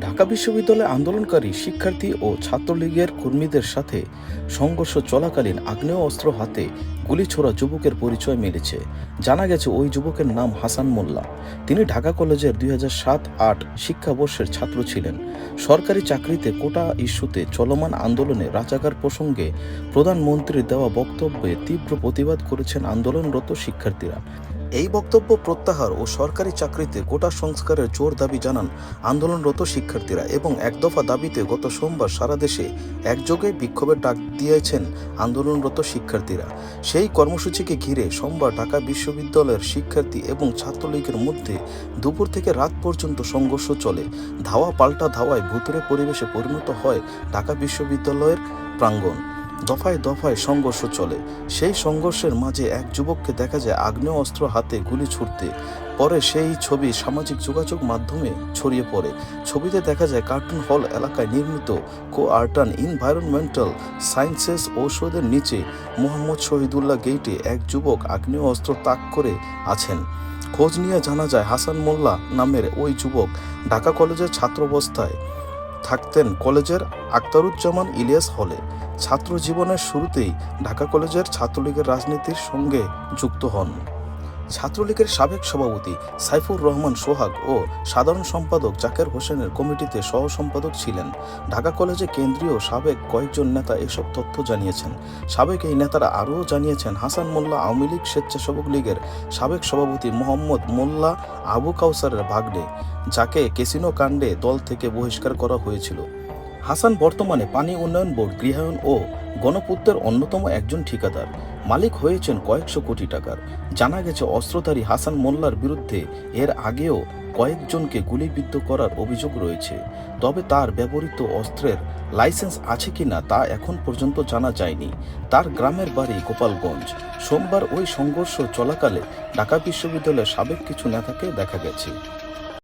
ঢাকা বিশ্ববিদ্যালয়ে আন্দোলনকারী শিক্ষার্থী ও ছাত্রলীগের কর্মীদের সাথে সংঘর্ষ চলাকালীন আগ্নেয় অস্ত্র হাতে গুলি ছোড়া যুবকের পরিচয় মিলেছে। জানা গেছে, ওই যুবকের নাম হাসান মোল্লা। তিনি ঢাকা কলেজের দুই হাজার সাত আট শিক্ষাবর্ষের ছাত্র ছিলেন। সরকারি চাকরিতে কোটা ইস্যুতে চলমান আন্দোলনে রাজাকার প্রসঙ্গে প্রধানমন্ত্রীর দেওয়া বক্তব্যে তীব্র প্রতিবাদ করেছেন আন্দোলনরত শিক্ষার্থীরা। এই বক্তব্য প্রত্যাহার ও সরকারি চাকরিতে কোটা সংস্কারের জোর দাবি জানান আন্দোলনরত শিক্ষার্থীরা এবং এক দফা দাবিতে গত সোমবার সারা দেশে একযোগে বিক্ষোভের ডাক দিয়েছেন আন্দোলনরত শিক্ষার্থীরা। সেই কর্মসূচিকে ঘিরে সোমবার ঢাকা বিশ্ববিদ্যালয়ের শিক্ষার্থী এবং ছাত্রলীগের মধ্যে দুপুর থেকে রাত পর্যন্ত সংঘর্ষ চলে। ধাওয়া পাল্টা ধাওয়ায় ভুতুরে পরিবেশে পরিণত হয় ঢাকা বিশ্ববিদ্যালয়ের প্রাঙ্গণ। দফায় দফায় সংঘর্ষ চলে। সেই সংঘর্ষের মাঝে এক যুবককে দেখা যায় আগ্নেয় অস্ত্র হাতে গুলি ছুটতে পরে সেই ছবি সামাজিক যোগাযোগ মাধ্যমে ছড়িয়ে পড়ে। ছবিতে দেখা যায় কার্টুন হল এলাকায় নির্মিত কো আর্টান ইনভায়রনমেন্টাল সায়েন্সেস ঔষধের নিচে মোহাম্মদ শহীদুল্লাহ গেইটে এক যুবক আগ্নেয় অস্ত্র তাক করে আছেন। খোঁজ নিয়ে জানা যায় হাসান মোল্লা নামের ওই যুবক ঢাকা কলেজের ছাত্রাবস্থায় থাকতেন কলেজের আক্তারুজ্জামান ইলিয়াস হলে। ছাত্র জীবনের শুরুতেই ঢাকা কলেজের ছাত্রলীগের রাজনীতির সঙ্গে যুক্ত হন। ছাত্রলীগের সাবেক সভাপতি সাইফুর রহমান সোহাগ ও সাধারণ সম্পাদক জাকের হোসেনের কমিটিতে সহ সম্পাদক ছিলেন। ঢাকা কলেজে কেন্দ্রীয় সাবেক কয়েকজন নেতা এসব তথ্য জানিয়েছেন। সাবেক এই নেতারা আরও জানিয়েছেন, হাসান মোল্লা আওয়ামী লীগ স্বেচ্ছাসেবক লীগের সাবেক সভাপতি মোহাম্মদ মোল্লা আবু কাউসারের ভাগ্নে, যাকে কেসিনো কাণ্ডে দল থেকে বহিষ্কার করা হয়েছিল। হাসান বর্তমানে পানি উন্নয়ন বোর্ড গৃহায়ন ও গণপূর্তের অন্যতম একজন ঠিকাদার। মালিক হয়েছেন কয়েকশো কোটি টাকার। জানা গেছে, অস্ত্রধারী হাসান মোল্লার বিরুদ্ধে এর আগেও কয়েকজনকে গুলিবিদ্ধ করার অভিযোগ রয়েছে। তবে তার ব্যবহৃত অস্ত্রের লাইসেন্স আছে কিনা তা এখন পর্যন্ত জানা যায়নি। তার গ্রামের বাড়ি গোপালগঞ্জ। সোমবার ওই সংঘর্ষ চলাকালে ঢাকা বিশ্ববিদ্যালয়ের সাবেক কিছু নেতাকে দেখা গেছে।